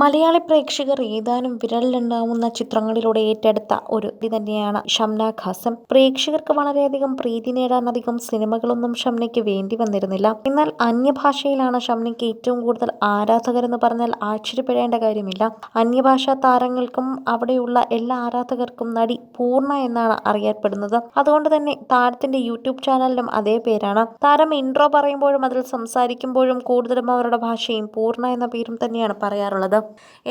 മലയാളി പ്രേക്ഷകർ ഏതാനും വിരലിലുണ്ടാവുന്ന ചിത്രങ്ങളിലൂടെ ഏറ്റെടുത്ത ഒരു ഇത് തന്നെയാണ് ഷംന ഖാസം. പ്രേക്ഷകർക്ക് വളരെയധികം പ്രീതി നേടാൻ അധികം സിനിമകളൊന്നും ഷംനയ്ക്ക് വേണ്ടി വന്നിരുന്നില്ല. എന്നാൽ അന്യഭാഷയിലാണ് ഷംനയ്ക്ക് ഏറ്റവും കൂടുതൽ ആരാധകരെന്ന് പറഞ്ഞാൽ ആശ്ചര്യപ്പെടേണ്ട കാര്യമില്ല. അന്യഭാഷാ താരങ്ങൾക്കും അവിടെയുള്ള എല്ലാ ആരാധകർക്കും നടി പൂർണ എന്നാണ് അറിയപ്പെടുന്നത്. അതുകൊണ്ട് തന്നെ താരത്തിന്റെ യൂട്യൂബ് ചാനലിലും അതേ പേരാണ്. താരം ഇൻട്രോ പറയുമ്പോഴും അതിൽ സംസാരിക്കുമ്പോഴും കൂടുതലും അവരുടെ ഭാഷയും പൂർണ എന്ന പേരും തന്നെയാണ് പറയാറുള്ളത്.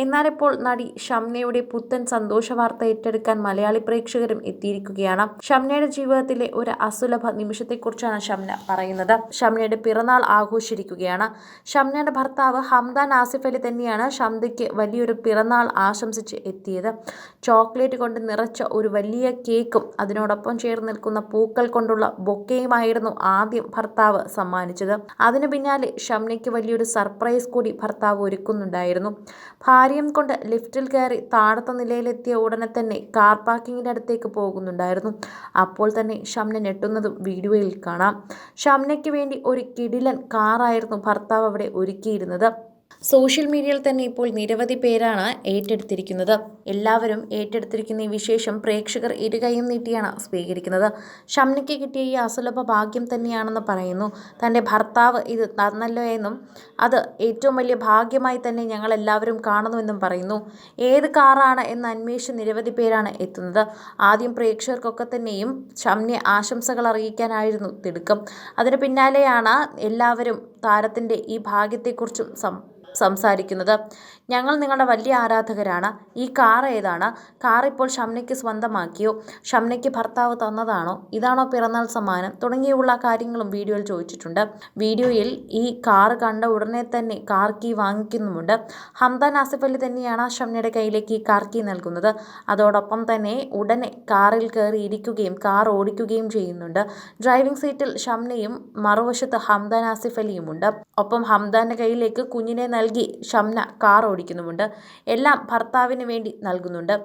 എന്നാലിപ്പോൾ നടി ഷംനയുടെ പുത്തൻ സന്തോഷ വാർത്ത ഏറ്റെടുക്കാൻ മലയാളി പ്രേക്ഷകരും എത്തിയിരിക്കുകയാണ്. ഷംനയുടെ ജീവിതത്തിലെ ഒരു അസുലഭ നിമിഷത്തെക്കുറിച്ചാണ് ഷംന പറയുന്നത്. ഷംനയുടെ പിറന്നാൾ ആഘോഷിച്ചിരിക്കുകയാണ്. ഷംനയുടെ ഭർത്താവ് ഹംദാൻ ആസിഫ് അലി തന്നെയാണ് ഷംദയ്ക്ക് വലിയൊരു പിറന്നാൾ ആശംസിച്ച് എത്തിയത്. ചോക്ലേറ്റ് കൊണ്ട് നിറച്ച ഒരു വലിയ കേക്കും അതിനോടൊപ്പം ചേർന്ന് നിൽക്കുന്ന പൂക്കൾ കൊണ്ടുള്ള ബൊക്കയുമായിരുന്നു ആദ്യം ഭർത്താവ് സമ്മാനിച്ചത്. അതിനു പിന്നാലെ ഷംനയ്ക്ക് വലിയൊരു സർപ്രൈസ് കൂടി ഭർത്താവ് ഒരുക്കുന്നുണ്ടായിരുന്നു. ഭാര്യയും കൊണ്ട് ലിഫ്റ്റിൽ കയറി താഴത്ത നിലയിലെത്തിയ ഉടനെ തന്നെ കാർ പാർക്കിങ്ങിന്റെ അടുത്തേക്ക് പോകുന്നുണ്ടായിരുന്നു. അപ്പോൾ തന്നെ ഷംന ഞെട്ടുന്നതും വീഡിയോയിൽ കാണാം. ഷംനയ്ക്ക് വേണ്ടി ഒരു കിടിലൻ കാറായിരുന്നു ഭർത്താവ് അവിടെ ഒരുക്കിയിരുന്നത്. സോഷ്യൽ മീഡിയയിൽ തന്നെ ഇപ്പോൾ നിരവധി പേരാണ് ഏറ്റെടുത്തിരിക്കുന്നത്. എല്ലാവരും ഏറ്റെടുത്തിരിക്കുന്ന ഈ വിശേഷം പ്രേക്ഷകർ ഇരുകൈയും നീട്ടിയാണ് സ്വീകരിക്കുന്നത്. ഷംനയ്ക്ക് കിട്ടിയ ഈ അസുലഭ ഭാഗ്യം തന്നെയാണെന്ന് പറയുന്നു. തന്റെ ഭർത്താവ് ഇത് തന്നല്ലോ എന്നും അത് ഏറ്റവും വലിയ ഭാഗ്യമായി തന്നെ ഞങ്ങൾ എല്ലാവരും കാണുന്നുവെന്നും പറയുന്നു. ഏത് കാറാണ് എന്ന് അന്വേഷിച്ച് നിരവധി പേരാണ് എത്തുന്നത്. ആദ്യം പ്രേക്ഷകർക്കൊക്കെ തന്നെയും ഷംനെ ആശംസകൾ അറിയിക്കാനായിരുന്നു തിടുക്കം. അതിന് പിന്നാലെയാണ് എല്ലാവരും താരത്തിന്റെ ഈ ഭാഗ്യത്തെക്കുറിച്ചും സം സംസാരിക്കുന്നത്. ഞങ്ങൾ നിങ്ങളുടെ വലിയ ആരാധകരാണ്. ഈ കാർ ഏതാണ്? കാർ ഇപ്പോൾ ഷംനയ്ക്ക് സ്വന്തമാക്കിയോ? ഷംനയ്ക്ക് ഭർത്താവ് തന്നതാണോ? ഇതാണോ പിറന്നാൾ സമ്മാനം? തുടങ്ങിയുള്ള കാര്യങ്ങളും വീഡിയോയിൽ ചോദിച്ചിട്ടുണ്ട്. വീഡിയോയിൽ ഈ കാർ കണ്ട ഉടനെ തന്നെ കാർ കീ വാങ്ങിക്കുന്നുമുണ്ട്. ഹംദാൻ ആസിഫ് അലി തന്നെയാണ് ഷംനയുടെ കയ്യിലേക്ക് ഈ കാർ കീ നൽകുന്നത്. അതോടൊപ്പം തന്നെ ഉടനെ കാറിൽ കയറി ഇരിക്കുകയും കാർ ഓടിക്കുകയും ചെയ്യുന്നുണ്ട്. ഡ്രൈവിംഗ് സീറ്റിൽ ഷംനയും മറുവശത്ത് ഹംദാൻ ആസിഫ് അലിയുമുണ്ട്. ഒപ്പം ഹംദാന്റെ കയ്യിലേക്ക് കുഞ്ഞിനെ നൽകി ഷംന കാർ ഓടിക്കുന്നുമുണ്ട്. എല്ലാം ഭർത്താവിന് വേണ്ടി നൽകുന്നുണ്ട്.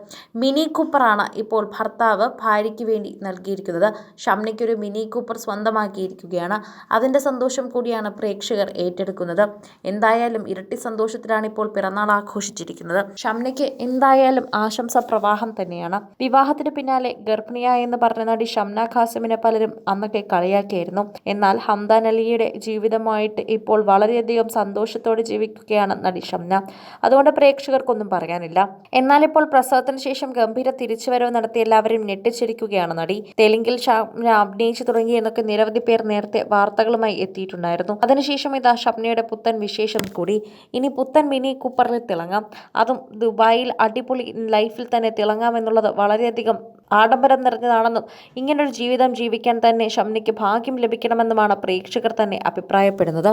മിനി കൂപ്പറാണ് ഇപ്പോൾ ഭർത്താവ് ഭാര്യയ്ക്ക് വേണ്ടി നൽകിയിരിക്കുന്നത്. ഷംനയ്ക്കൊരു മിനി കൂപ്പർ സ്വന്തമാക്കിയിരിക്കുകയാണ്. അതിന്റെ സന്തോഷം കൂടിയാണ് പ്രേക്ഷകർ ഏറ്റെടുക്കുന്നത്. എന്തായാലും ഇരട്ടി സന്തോഷത്തിലാണ് ഇപ്പോൾ പിറന്നാൾ ആഘോഷിച്ചിരിക്കുന്നത്. ഷംനയ്ക്ക് എന്തായാലും ആശംസ പ്രവാഹം തന്നെയാണ്. വിവാഹത്തിന് പിന്നാലെ ഗർഭിണിയായെന്ന് പറഞ്ഞ നടി ഷംന ഖാസിമിനെ പലരും അന്നൊക്കെ കളിയാക്കിയായിരുന്നു എന്നാൽ ഹംദാൻ അലിയുടെ ജീവിതമായിട്ട് ഇപ്പോൾ വളരെയധികം സന്തോഷത്തോടെ ജീവിക്കുകയാണ് നടി ഷംന. അതുകൊണ്ട് പ്രേക്ഷകർക്കൊന്നും പറയാനില്ല. എന്നാൽ ഇപ്പോൾ പ്രസവത്തിന് ശേഷം ഗംഭീര തിരിച്ചുവരവ് നടത്തി എല്ലാവരും ഞെട്ടിച്ചിരിക്കുകയാണ് നടി. തെലുങ്കിൽ ഷംന അഭിനയിച്ചു തുടങ്ങി എന്നൊക്കെ നിരവധി പേർ നേരത്തെ വാർത്തകളുമായി എത്തിയിട്ടുണ്ടായിരുന്നു. അതിനുശേഷം ഇതാ ഷംനയുടെ പുത്തൻ വിശേഷം കൂടി. ഇനി പുത്തൻ മിനി കൂപ്പറിൽ തിളങ്ങാം. അതും ദുബായിൽ അടിപൊളി ലൈഫിൽ തന്നെ തിളങ്ങാമെന്നുള്ളത് വളരെയധികം ആഡംബരം നിറഞ്ഞതാണെന്നും ഇങ്ങനൊരു ജീവിതം ജീവിക്കാൻ തന്നെ ഷംനയ്ക്ക് ഭാഗ്യം ലഭിക്കണമെന്നുമാണ് പ്രേക്ഷകർ തന്നെ അഭിപ്രായപ്പെടുന്നത്.